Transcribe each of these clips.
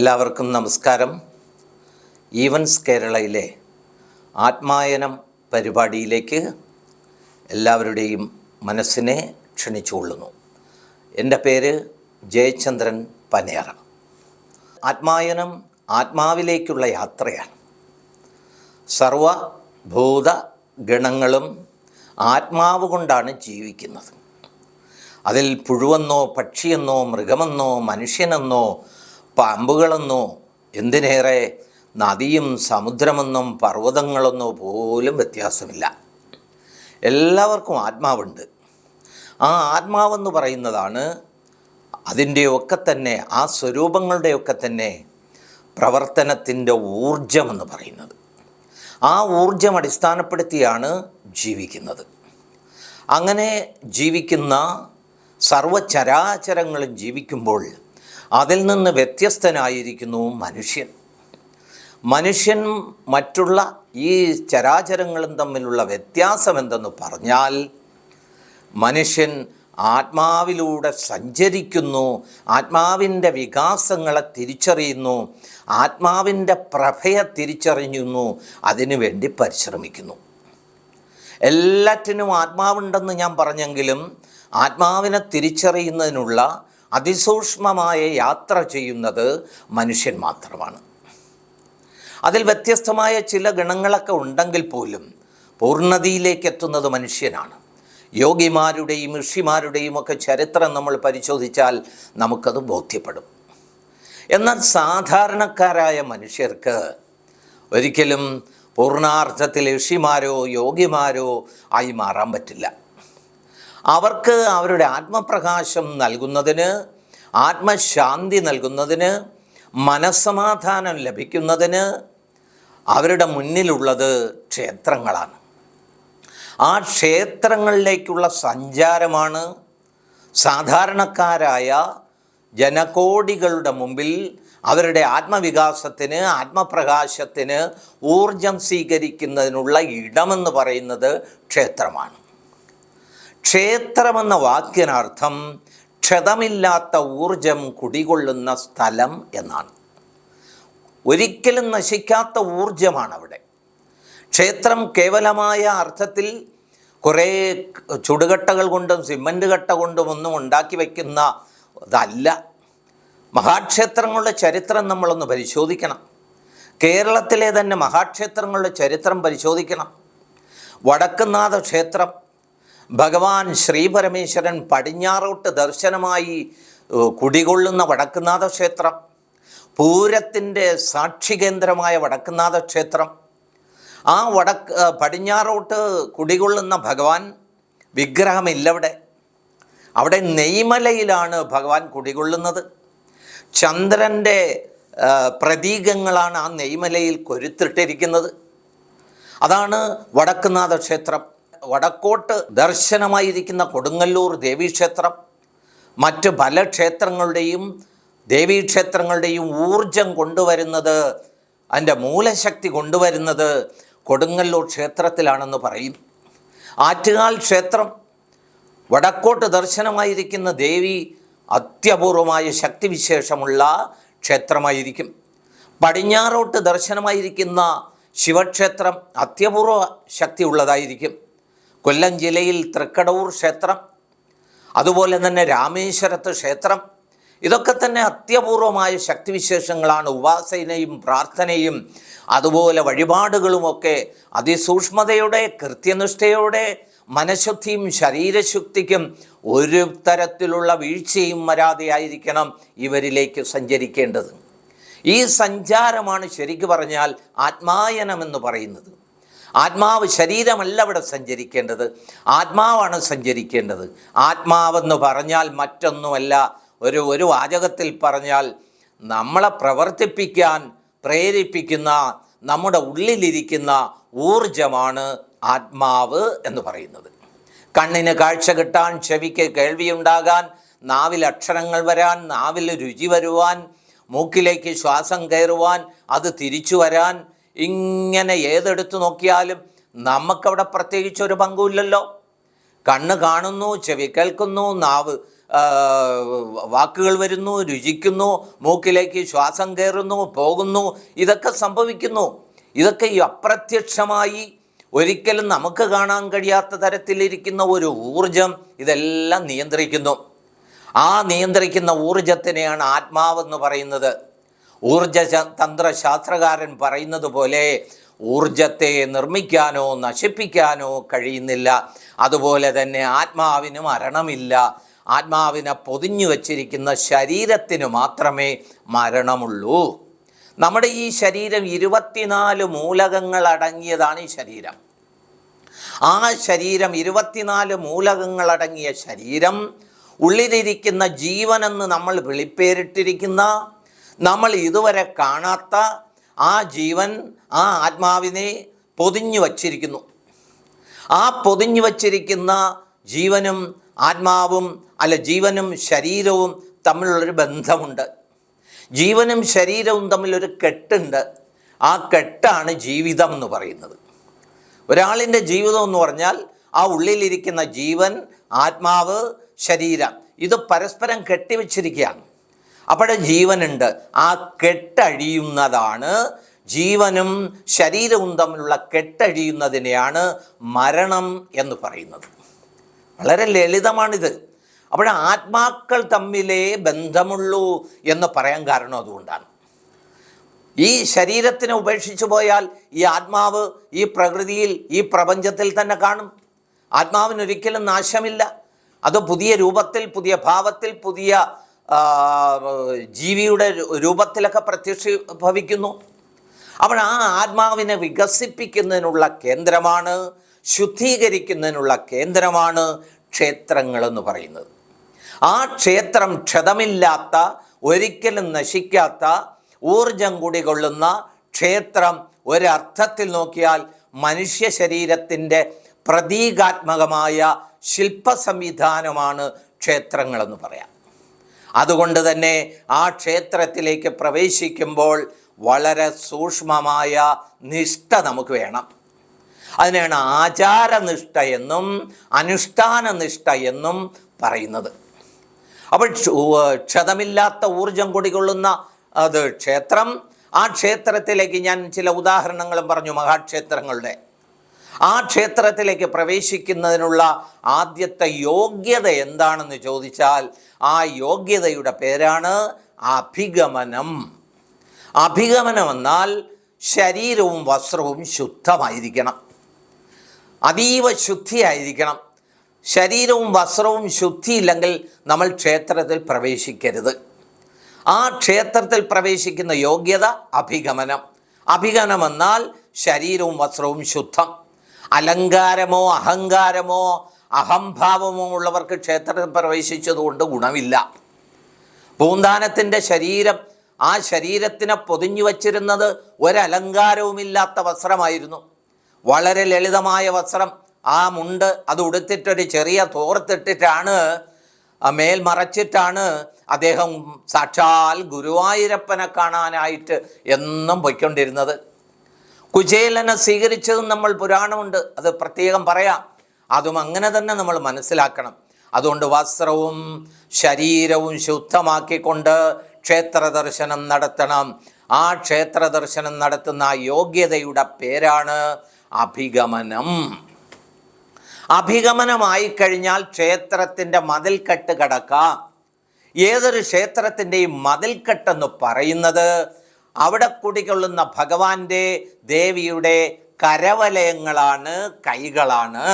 എല്ലാവർക്കും നമസ്കാരം. ഈവൻസ് കേരളയിലെ ആത്മായനം പരിപാടിയിലേക്ക് എല്ലാവരുടെയും മനസ്സിനെ ക്ഷണിച്ചുകൊള്ളുന്നു എന്റെ പേര് ജയചന്ദ്രൻ പനേറ ആത്മായനം ആത്മാവിലേക്കുള്ള യാത്രയാണ്. സർവഭൂത ഗണങ്ങളും ആത്മാവ് കൊണ്ടാണ് ജീവിക്കുന്നത്. അതിൽ പുഴുവെന്നോ പക്ഷിയെന്നോ മൃഗമെന്നോ മനുഷ്യനെന്നോ പാമ്പുകളെന്നോ എന്തിനേറെ നദിയും സമുദ്രമെന്നും പർവതങ്ങളെന്നോ പോലും വ്യത്യാസമില്ല. എല്ലാവർക്കും ആത്മാവുണ്ട്. ആ ആത്മാവെന്ന് പറയുന്നതാണ് അതിന്റെയൊക്കെ തന്നെ ആ സ്വരൂപങ്ങളുടെയൊക്കെ തന്നെ പ്രവർത്തനത്തിന്റെ ഊർജമെന്ന് പറയുന്നത്. ആ ഊർജം അടിസ്ഥാനപ്പെടുത്തിയാണ് ജീവിക്കുന്നത്. അങ്ങനെ ജീവിക്കുന്ന സർവചരാചരങ്ങളും ജീവിക്കുമ്പോൾ അതിൽ നിന്ന് വ്യത്യസ്തനായിരിക്കുന്നു മനുഷ്യൻ. മനുഷ്യൻ മറ്റുള്ള ഈ ചരാചരങ്ങളും തമ്മിലുള്ള വ്യത്യാസം എന്തെന്ന് പറഞ്ഞാൽ മനുഷ്യൻ ആത്മാവിലൂടെ സഞ്ചരിക്കുന്നു ആത്മാവിന്റെ വികാസങ്ങളെ തിരിച്ചറിയുന്നു ആത്മാവിന്റെ പ്രഭയെ തിരിച്ചറിയുന്നു അതിനുവേണ്ടി പരിശ്രമിക്കുന്നു. എല്ലാറ്റിനും ആത്മാവുണ്ടെന്ന് ഞാൻ പറഞ്ഞെങ്കിലും ആത്മാവിനെ തിരിച്ചറിയുന്നതിനുള്ള അതിസൂക്ഷ്മമായ യാത്ര ചെയ്യുന്നത് മനുഷ്യൻ മാത്രമാണ്. അതിൽ വ്യത്യസ്തമായ ചില ഗുണങ്ങളൊക്കെ ഉണ്ടെങ്കിൽ പോലും പൂർണതയിലേക്ക് എത്തുന്നത് മനുഷ്യനാണ്. യോഗിമാരുടെയും ഋഷിമാരുടെയും ഒക്കെ ചരിത്രം നമ്മൾ പരിശോധിച്ചാൽ നമുക്കത് ബോധ്യപ്പെടും. എന്നാൽ സാധാരണക്കാരായ മനുഷ്യർക്ക് ഒരിക്കലും പൂർണാർത്ഥത്തിൽ ഋഷിമാരോ യോഗിമാരോ ആയി മാറാൻ പറ്റില്ല. അവർക്ക് അവരുടെ ആത്മപ്രകാശം നൽകുന്നതിന് ആത്മശാന്തി നൽകുന്നതിന് മനസ്സമാധാനം ലഭിക്കുന്നതിന് അവരുടെ മുന്നിലുള്ളത് ക്ഷേത്രങ്ങളാണ്. ആ ക്ഷേത്രങ്ങളിലേക്കുള്ള സഞ്ചാരമാണ് സാധാരണക്കാരായ ജനകോടികളുടെ മുമ്പിൽ അവരുടെ ആത്മവികാസത്തിന് ആത്മപ്രകാശത്തിന് ഊർജം സ്വീകരിക്കുന്നതിനുള്ള ഇടമെന്ന് പറയുന്നത് ക്ഷേത്രമാണ്. ക്ഷേത്രമെന്ന വാക്കിനർത്ഥം ക്ഷതമില്ലാത്ത ഊർജം കുടികൊള്ളുന്ന സ്ഥലം എന്നാണ്. ഒരിക്കലും നശിക്കാത്ത ഊർജമാണ് അവിടെ ക്ഷേത്രം കേവലമായ അർത്ഥത്തിൽ കുറേ ചുടുകട്ടകൾ കൊണ്ടും സിമന്റ് കട്ട കൊണ്ടും ഒന്നും ഉണ്ടാക്കി വയ്ക്കുന്ന ഇതല്ല. മഹാക്ഷേത്രങ്ങളുടെ ചരിത്രം നമ്മളൊന്ന് പരിശോധിക്കണം. കേരളത്തിലെ തന്നെ മഹാക്ഷേത്രങ്ങളുടെ ചരിത്രം പരിശോധിക്കണം. വടക്കുന്നാഥ ക്ഷേത്രം ഭഗവാൻ ശ്രീപരമേശ്വരൻ പടിഞ്ഞാറോട്ട് ദർശനമായി കുടികൊള്ളുന്ന വടക്കുന്നാഥ ക്ഷേത്രം പൂരത്തിന്റെ സാക്ഷികേന്ദ്രമായ വടക്കുന്നാഥ ക്ഷേത്രം ആ വടക്ക് പടിഞ്ഞാറോട്ട് കുടികൊള്ളുന്ന ഭഗവാൻ വിഗ്രഹമില്ലവിടെ. അവിടെ നെയ്മലയിലാണ് ഭഗവാൻ കുടികൊള്ളുന്നത്. ചന്ദ്രന്റെ പ്രതീകങ്ങളാണ് ആ നെയ്മലയിൽ കൊരുത്തിട്ടിരിക്കുന്നത്. അതാണ് വടക്കുന്നാഥ ക്ഷേത്രം. വടക്കോട്ട് ദർശനമായിരിക്കുന്ന കൊടുങ്ങല്ലൂർ ദേവീക്ഷേത്രം മറ്റ് പല ക്ഷേത്രങ്ങളുടെയും ദേവീക്ഷേത്രങ്ങളുടെയും ഊർജം കൊണ്ടുവരുന്നത് അതിന്റെ മൂലശക്തി കൊണ്ടുവരുന്നത് കൊടുങ്ങല്ലൂർ ക്ഷേത്രത്തിലാണെന്ന് പറയും. ആറ്റുകാൽ ക്ഷേത്രം വടക്കോട്ട് ദർശനമായിരിക്കുന്ന ദേവി അത്യപൂർവമായ ശക്തിവിശേഷമുള്ള ക്ഷേത്രമായിരിക്കും. പടിഞ്ഞാറോട്ട് ദർശനമായിരിക്കുന്ന ശിവക്ഷേത്രം അത്യപൂർവ ശക്തിയുള്ളതായിരിക്കും. കൊല്ലം ജില്ലയിൽ തൃക്കടവൂർ ക്ഷേത്രം അതുപോലെ തന്നെ രാമേശ്വരത്ത് ക്ഷേത്രം ഇതൊക്കെ തന്നെ അത്യപൂർവമായ ശക്തിവിശേഷങ്ങളാണ്. ഉപാസനയും പ്രാർത്ഥനയും അതുപോലെ വഴിപാടുകളുമൊക്കെ അതിസൂക്ഷ്മതയുടെ കൃത്യനിഷ്ഠയോടെ മനഃശുദ്ധിയും ശരീരശുക്തിക്കും ഒരു തരത്തിലുള്ള വീഴ്ചയും വരാതെയായിരിക്കണം ഇവരിലേക്ക് സഞ്ചരിക്കേണ്ടത്. ഈ സഞ്ചാരമാണ് ശരിക്കു പറഞ്ഞാൽ ആത്മായനം എന്ന് പറയുന്നത്. ആത്മാവ് ശരീരമല്ല അവിടെ സഞ്ചരിക്കേണ്ടത്. ആത്മാവാണ് സഞ്ചരിക്കേണ്ടത്. ആത്മാവെന്ന് പറഞ്ഞാൽ മറ്റൊന്നുമല്ല. ഒരു ഒരു വാചകത്തിൽ പറഞ്ഞാൽ നമ്മളെ പ്രവർത്തിപ്പിക്കാൻ പ്രേരിപ്പിക്കുന്ന നമ്മുടെ ഉള്ളിലിരിക്കുന്ന ഊർജമാണ് ആത്മാവ് എന്ന് പറയുന്നത്. കണ്ണിന് കാഴ്ച കിട്ടാൻ ചെവിക്ക് കേൾവിയുണ്ടാകാൻ നാവിൽ അക്ഷരങ്ങൾ വരാൻ നാവിൽ രുചി വരുവാൻ മൂക്കിലേക്ക് ശ്വാസം കയറുവാൻ അത് തിരിച്ചു വരാൻ ഇങ്ങനെ ഏതെടുത്തു നോക്കിയാലും നമുക്കവിടെ പ്രത്യേകിച്ച് ഒരു പങ്കുമില്ലല്ലോ. കണ്ണ് കാണുന്നു ചെവി കേൾക്കുന്നു നാവ് വാക്കുകൾ വരുന്നു രുചിക്കുന്നു മൂക്കിലേക്ക് ശ്വാസം കയറുന്നു പോകുന്നു ഇതൊക്കെ സംഭവിക്കുന്നു. ഇതൊക്കെ ഈ അപ്രത്യക്ഷമായി ഒരിക്കലും നമുക്ക് കാണാൻ കഴിയാത്ത തരത്തിലിരിക്കുന്ന ഒരു ഊർജം ഇതെല്ലാം നിയന്ത്രിക്കുന്നു. ആ നിയന്ത്രിക്കുന്ന ഊർജത്തിനെയാണ് ആത്മാവെന്ന് പറയുന്നത്. ഊർജ തന്ത്രശാസ്ത്രകാരൻ പറയുന്നത് പോലെ ഊർജത്തെ നിർമ്മിക്കാനോ നശിപ്പിക്കാനോ കഴിയുന്നില്ല. അതുപോലെ തന്നെ ആത്മാവിന് മരണമില്ല. ആത്മാവിനെ പൊതിഞ്ഞു വച്ചിരിക്കുന്ന ശരീരത്തിന് മാത്രമേ മരണമുള്ളൂ. നമ്മുടെ ഈ ശരീരം ഇരുപത്തിനാല് മൂലകങ്ങൾ അടങ്ങിയതാണ് ഈ ശരീരം. ആ ശരീരം ഇരുപത്തിനാല് മൂലകങ്ങൾ അടങ്ങിയ ശരീരം ഉള്ളിലിരിക്കുന്ന ജീവനെന്ന് നമ്മൾ വിളിപ്പേരിട്ടിരിക്കുന്ന നമ്മൾ ഇതുവരെ കാണാത്ത ആ ജീവൻ ആ ആത്മാവിനെ പൊതിഞ്ഞു വച്ചിരിക്കുന്നു. ആ പൊതിഞ്ഞു വച്ചിരിക്കുന്ന ജീവനും ആത്മാവും അല്ല ജീവനും ശരീരവും തമ്മിലുള്ളൊരു ബന്ധമുണ്ട്. ജീവനും ശരീരവും തമ്മിലൊരു കെട്ടുണ്ട്. ആ കെട്ടാണ് ജീവിതം എന്ന് പറയുന്നത്. ഒരാളിന്റെ ജീവിതം എന്ന് പറഞ്ഞാൽ ആ ഉള്ളിലിരിക്കുന്ന ജീവൻ ആത്മാവ് ശരീരം ഇത് പരസ്പരം കെട്ടിവെച്ചിരിക്കുകയാണ്. അവിടെ ജീവനുണ്ട്. ആ കെട്ടഴിയുന്നതാണ്. ജീവനും ശരീരവും തമ്മിലുള്ള കെട്ടഴിയുന്നതിനെയാണ് മരണം എന്ന് പറയുന്നത്. വളരെ ലളിതമാണിത്. അവിടെ ആത്മാക്കൾ തമ്മിലേ ബന്ധമുള്ളൂ എന്ന് പറയാൻ കാരണം അതുകൊണ്ടാണ്. ഈ ശരീരത്തിനെ ഉപേക്ഷിച്ചു പോയാൽ ഈ ആത്മാവ് ഈ പ്രകൃതിയിൽ ഈ പ്രപഞ്ചത്തിൽ തന്നെ കാണും. ആത്മാവിനൊരിക്കലും നാശമില്ല. അത് പുതിയ രൂപത്തിൽ പുതിയ ഭാവത്തിൽ പുതിയ ജീവിയുടെ രൂപത്തിലൊക്കെ പ്രത്യക്ഷഭവിക്കുന്നു. അപ്പോൾ ആ ആത്മാവിനെ വികസിപ്പിക്കുന്നതിനുള്ള കേന്ദ്രമാണ് ശുദ്ധീകരിക്കുന്നതിനുള്ള കേന്ദ്രമാണ് ക്ഷേത്രങ്ങൾ എന്ന് പറയുന്നത്. ആ ക്ഷേത്രം ക്ഷതമില്ലാത്ത ഒരിക്കലും നശിക്കാത്ത ഊർജം കുടികൊള്ളുന്ന ക്ഷേത്രം ഒരർത്ഥത്തിൽ നോക്കിയാൽ മനുഷ്യ ശരീരത്തിന്റെ പ്രതീകാത്മകമായ ശില്പ സംവിധാനമാണ് ക്ഷേത്രങ്ങളെന്ന് പറയാം. അതുകൊണ്ട് തന്നെ ആ ക്ഷേത്രത്തിലേക്ക് പ്രവേശിക്കുമ്പോൾ വളരെ സൂക്ഷ്മമായ നിഷ്ഠ നമുക്ക് വേണം. അതിനാണ് ആചാരനിഷ്ഠ എന്നും അനുഷ്ഠാന നിഷ്ഠ എന്നും പറയുന്നത്. അപ്പോൾ ക്ഷതമില്ലാത്ത ഊർജം കുടികൊള്ളുന്ന അത് ക്ഷേത്രം ആ ക്ഷേത്രത്തിലേക്ക് ഞാൻ ചില ഉദാഹരണങ്ങളും പറഞ്ഞു മഹാക്ഷേത്രങ്ങളുടെ. ആ ക്ഷേത്രത്തിലേക്ക് പ്രവേശിക്കുന്നതിനുള്ള ആദ്യത്തെ യോഗ്യത എന്താണെന്ന് ചോദിച്ചാൽ ആ യോഗ്യതയുടെ പേരാണ് അഭിഗമനം. അഭിഗമനം എന്നാൽ ശരീരവും വസ്ത്രവും ശുദ്ധമായിരിക്കണം. അതീവ ശുദ്ധിയായിരിക്കണം. ശരീരവും വസ്ത്രവും ശുദ്ധിയില്ലെങ്കിൽ നമ്മൾ ക്ഷേത്രത്തിൽ പ്രവേശിക്കരുത്. ആ ക്ഷേത്രത്തിൽ പ്രവേശിക്കുന്ന യോഗ്യത അഭിഗമനം. അഭിഗമനം എന്നാൽ ശരീരവും വസ്ത്രവും ശുദ്ധം. അലങ്കാരമോ അഹങ്കാരമോ അഹംഭാവമോ ഉള്ളവർക്ക് ക്ഷേത്രത്തിൽ പ്രവേശിച്ചതുകൊണ്ട് ഗുണമില്ല. പൂന്താനത്തിന്റെ ശരീരം ആ ശരീരത്തിനെ പൊതിഞ്ഞു വച്ചിരുന്നത് ഒരലങ്കാരവുമില്ലാത്ത വസ്ത്രമായിരുന്നു. വളരെ ലളിതമായ വസ്ത്രം. ആ മുണ്ട് അത് ഉടുത്തിട്ടൊരു ചെറിയ തോർത്തിട്ടിട്ടാണ് മേൽ മറച്ചിട്ടാണ് അദ്ദേഹം സാക്ഷാൽ ഗുരുവായൂരപ്പനെ കാണാനായിട്ട് എന്നും പൊയ്ക്കൊണ്ടിരുന്നത്. കുചേലനെ സ്വീകരിച്ചതും നമ്മൾ പുരാണമുണ്ട്. അത് പ്രത്യേകം പറയാം. അതും അങ്ങനെ തന്നെ നമ്മൾ മനസ്സിലാക്കണം. അതുകൊണ്ട് വസ്ത്രവും ശരീരവും ശുദ്ധമാക്കിക്കൊണ്ട് ക്ഷേത്ര ദർശനം നടത്തണം. ആ ക്ഷേത്ര ദർശനം നടത്തുന്ന യോഗ്യതയുടെ പേരാണ് അഭിഗമനം. അഭിഗമനമായി കഴിഞ്ഞാൽ ക്ഷേത്രത്തിന്റെ മതിൽക്കെട്ട് കടക്കാം. ഏതൊരു ക്ഷേത്രത്തിന്റെയും മതിൽക്കെട്ടെന്ന് പറയുന്നത് അവിടെ കുടികൊള്ളുന്ന ഭഗവാന്റെ ദേവിയുടെ കരവലയങ്ങളാണ് കൈകളാണ്.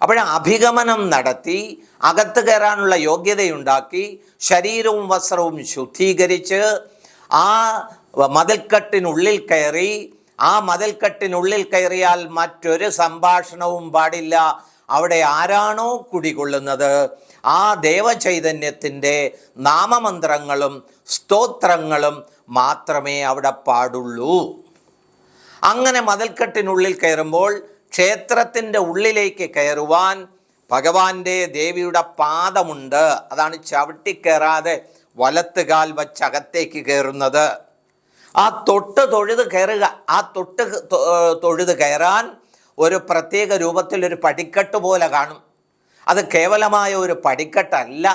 അപ്പോൾ അഭിഗമനം നടത്തി അകത്ത് കയറാനുള്ള യോഗ്യതയുണ്ടാക്കി ശരീരവും വസ്ത്രവും ശുദ്ധീകരിച്ച് ആ മതിൽക്കെട്ടിനുള്ളിൽ കയറി ആ മതിൽക്കെട്ടിനുള്ളിൽ കയറിയാൽ മറ്റൊരു സംഭാഷണവും പാടില്ല. അവിടെ ആരാണോ കുടികൊള്ളുന്നത്? ആ ദേവചൈതന്യത്തിന്റെ നാമമന്ത്രങ്ങളും സ്തോത്രങ്ങളും മാത്രമേ അവിടെ പാടുള്ളൂ. അങ്ങനെ മതിൽക്കെട്ടിനുള്ളിൽ കയറുമ്പോൾ ക്ഷേത്രത്തിന്റെ ഉള്ളിലേക്ക് കയറുവാൻ ഭഗവാന്റെ ദേവിയുടെ പാദമുണ്ട്. അതാണ് ചവിട്ടിക്കയറാതെ വലത്തുകാൽ വച്ച് അകത്തേക്ക് കയറുന്നത്. ആ തൊട്ട് തൊഴുത് കയറുക ആ തൊട്ട് തൊഴുത് കയറാൻ ഒരു പ്രത്യേക രൂപത്തിൽ ഒരു പടിക്കെട്ട് പോലെ കാണും. അത് കേവലമായ ഒരു പടിക്കെട്ടല്ല.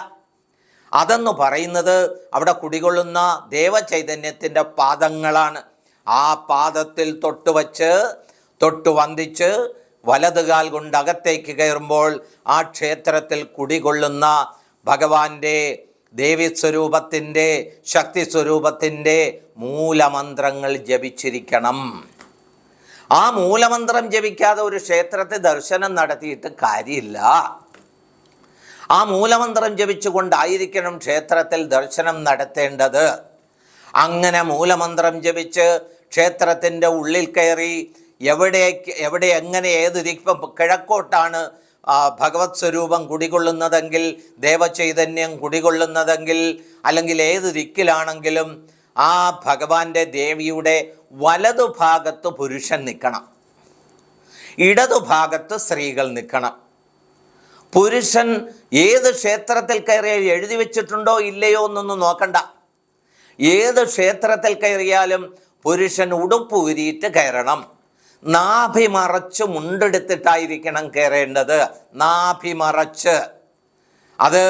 അതെന്ന് പറയുന്നത് അവിടെ കുടികൊള്ളുന്ന ദേവചൈതന്യത്തിന്റെ പാദങ്ങളാണ്. ആ പാദത്തിൽ തൊട്ടുവച്ച് തൊട്ട് വന്ദിച്ച് വലതുകാൽ കൊണ്ട് അകത്തേക്ക് കയറുമ്പോൾ ആ ക്ഷേത്രത്തിൽ കുടികൊള്ളുന്ന ഭഗവാന്റെ ദേവീസ്വരൂപത്തിന്റെ ശക്തി സ്വരൂപത്തിന്റെ മൂലമന്ത്രങ്ങൾ ജപിച്ചിരിക്കണം. ആ മൂലമന്ത്രം ജപിക്കാതെ ഒരു ക്ഷേത്രത്തെ ദർശനം നടത്തിയിട്ട് കാര്യമില്ല. ആ മൂലമന്ത്രം ജപിച്ചുകൊണ്ടായിരിക്കണം ക്ഷേത്രത്തിൽ ദർശനം നടത്തേണ്ടത്. അങ്ങനെ മൂലമന്ത്രം ജപിച്ച് ക്ഷേത്രത്തിന്റെ ഉള്ളിൽ കയറി എവിടേക്ക് എവിടെ എങ്ങനെ ഏത് ഇപ്പം കിഴക്കോട്ടാണ് ഭഗവത് സ്വരൂപം കുടികൊള്ളുന്നതെങ്കിൽ ദേവചൈതന്യം കുടികൊള്ളുന്നതെങ്കിൽ അല്ലെങ്കിൽ ഏത് ദിക്കിലാണെങ്കിലും ആ ഭഗവാന്റെ ദേവിയുടെ വലതുഭാഗത്ത് പുരുഷൻ നിൽക്കണം. ഇടതുഭാഗത്ത് സ്ത്രീകൾ നിൽക്കണം. പുരുഷൻ ഏത് ക്ഷേത്രത്തിൽ കയറിയാൽ എഴുതി വെച്ചിട്ടുണ്ടോ ഇല്ലയോ എന്നൊന്നും നോക്കണ്ട. ഏത് ക്ഷേത്രത്തിൽ കയറിയാലും പുരുഷൻ ഉടുപ്പ് ഉരിയിട്ട് കയറണം. നാഭി മറച്ച് മുണ്ടെടുത്തിട്ടായിരിക്കണം കയറേണ്ടത്. നാഭി മറച്ച്. അത്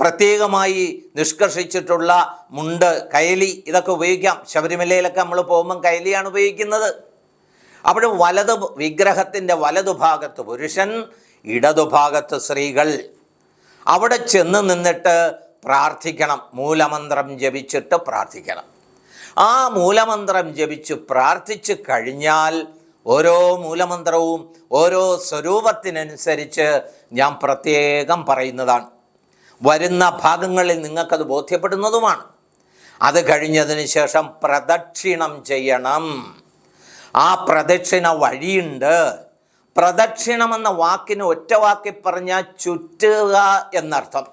പ്രത്യേകമായി നിഷ്കർഷിച്ചിട്ടുള്ള മുണ്ട് കയലി ഇതൊക്കെ ഉപയോഗിക്കാം. ശബരിമലയിലൊക്കെ നമ്മൾ പോകുമ്പം കയലിയാണ് ഉപയോഗിക്കുന്നത്. അവിടെ വലത് വിഗ്രഹത്തിന്റെ വലതുഭാഗത്ത് പുരുഷൻ ഇടതുഭാഗത്ത് സ്ത്രീകൾ. അവിടെ ചെന്ന് നിന്നിട്ട് പ്രാർത്ഥിക്കണം. മൂലമന്ത്രം ജപിച്ചിട്ട് പ്രാർത്ഥിക്കണം. ആ മൂലമന്ത്രം ജപിച്ച് പ്രാർത്ഥിച്ചു കഴിഞ്ഞാൽ ഓരോ മൂലമന്ത്രവും ഓരോ സ്വരൂപത്തിനനുസരിച്ച് ഞാൻ പ്രത്യേകം പറയുന്നതാണ്. വരുന്ന ഭാഗങ്ങളിൽ നിങ്ങൾക്കത് ബോധ്യപ്പെടുന്നതുമാണ്. അത് കഴിഞ്ഞതിന് ശേഷം പ്രദക്ഷിണം ചെയ്യണം. ആ പ്രദക്ഷിണ വഴിയുണ്ട്. പ്രദക്ഷിണം എന്ന വാക്കിന് ഒറ്റ വാക്കി പറഞ്ഞാൽ ചുറ്റുക എന്നർത്ഥം.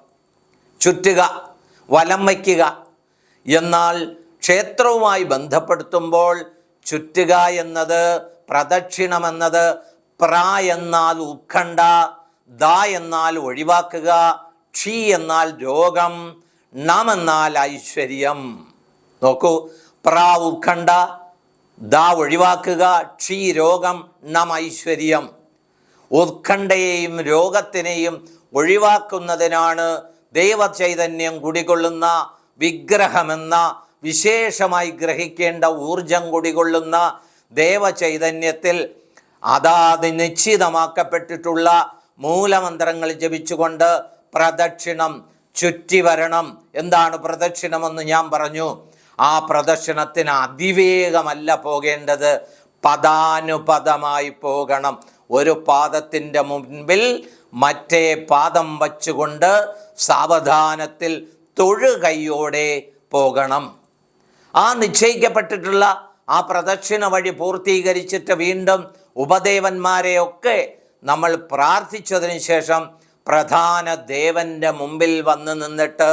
ചുറ്റുക വലം വയ്ക്കുക. എന്നാൽ ക്ഷേത്രവുമായി ബന്ധപ്പെടുത്തുമ്പോൾ ചുറ്റുക എന്നത് പ്രദക്ഷിണം എന്നത് പ്ര എന്നാൽ ഉത്കണ്ഠ ദ എന്നാൽ ഒഴിവാക്കുക ക്ഷി എന്നാൽ രോഗം ണം എന്നാൽ ഐശ്വര്യം. നോക്കൂ പ്ര ഉത്കണ്ഠ ദ ഒഴിവാക്കുക ക്ഷി രോഗം ണം ഐശ്വര്യം. ഉത്കണ്ഠയെയും രോഗത്തിനെയും ഒഴിവാക്കുന്നതിനാണ് ദൈവചൈതന്യം കുടികൊള്ളുന്ന വിഗ്രഹമെന്ന വിശേഷമായി ഗ്രഹിക്കേണ്ട ഊർജം കുടികൊള്ളുന്ന ദേവചൈതന്യത്തിൽ അതാത് നിശ്ചിതമാക്കപ്പെട്ടിട്ടുള്ള മൂലമന്ത്രങ്ങൾ ജപിച്ചുകൊണ്ട് പ്രദക്ഷിണം ചുറ്റി വരണം എന്താണ് പ്രദക്ഷിണമെന്ന് ഞാൻ പറഞ്ഞു. ആ പ്രദക്ഷിണത്തിന് അതിവേഗമല്ല പോകേണ്ടത്. പദാനുപദമായി പോകണം. ഒരു പാദത്തിന്റെ മുൻപിൽ മറ്റേ പാദം വച്ചുകൊണ്ട് സാവധാനത്തിൽ തൊഴുകൈയോടെ പോകണം. ആ നിശ്ചയിക്കപ്പെട്ടിട്ടുള്ള ആ പ്രദക്ഷിണ വഴി പൂർത്തീകരിച്ചിട്ട് വീണ്ടും ഉപദേവന്മാരെയൊക്കെ നമ്മൾ പ്രാർത്ഥിച്ചതിന് ശേഷം പ്രധാന ദേവന്റെ മുമ്പിൽ വന്ന് നിന്നിട്ട്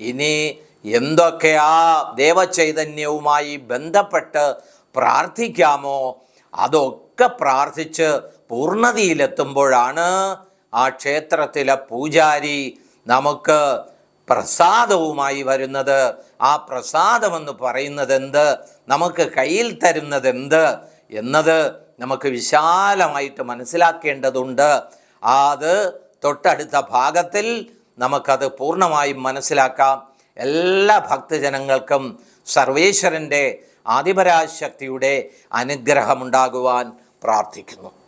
ഇനി എന്തൊക്കെ ആ ദേവചൈതന്യവുമായി ബന്ധപ്പെട്ട് പ്രാർത്ഥിക്കാമോ അതൊക്കെ പ്രാർത്ഥിച്ച് പൂർണതയിലെത്തുമ്പോഴാണ് ആ ക്ഷേത്രത്തിലെ പൂജാരി നമുക്ക് പ്രസാദവുമായി വരുന്നത്. ആ പ്രസാദമെന്ന് പറയുന്നത് എന്ത് നമുക്ക് കയ്യിൽ തരുന്നത് എന്ത് എന്നത് നമുക്ക് വിശാലമായിട്ട് മനസ്സിലാക്കേണ്ടതുണ്ട്. അത് തൊട്ടടുത്ത ഭാഗത്തിൽ നമുക്കത് പൂർണമായും മനസ്സിലാക്കാം. എല്ലാ ഭക്തജനങ്ങൾക്കും സർവേശ്വരന്റെ ആദിപരാശക്തിയുടെ അനുഗ്രഹമുണ്ടാകുവാൻ പ്രാർത്ഥിക്കുന്നു.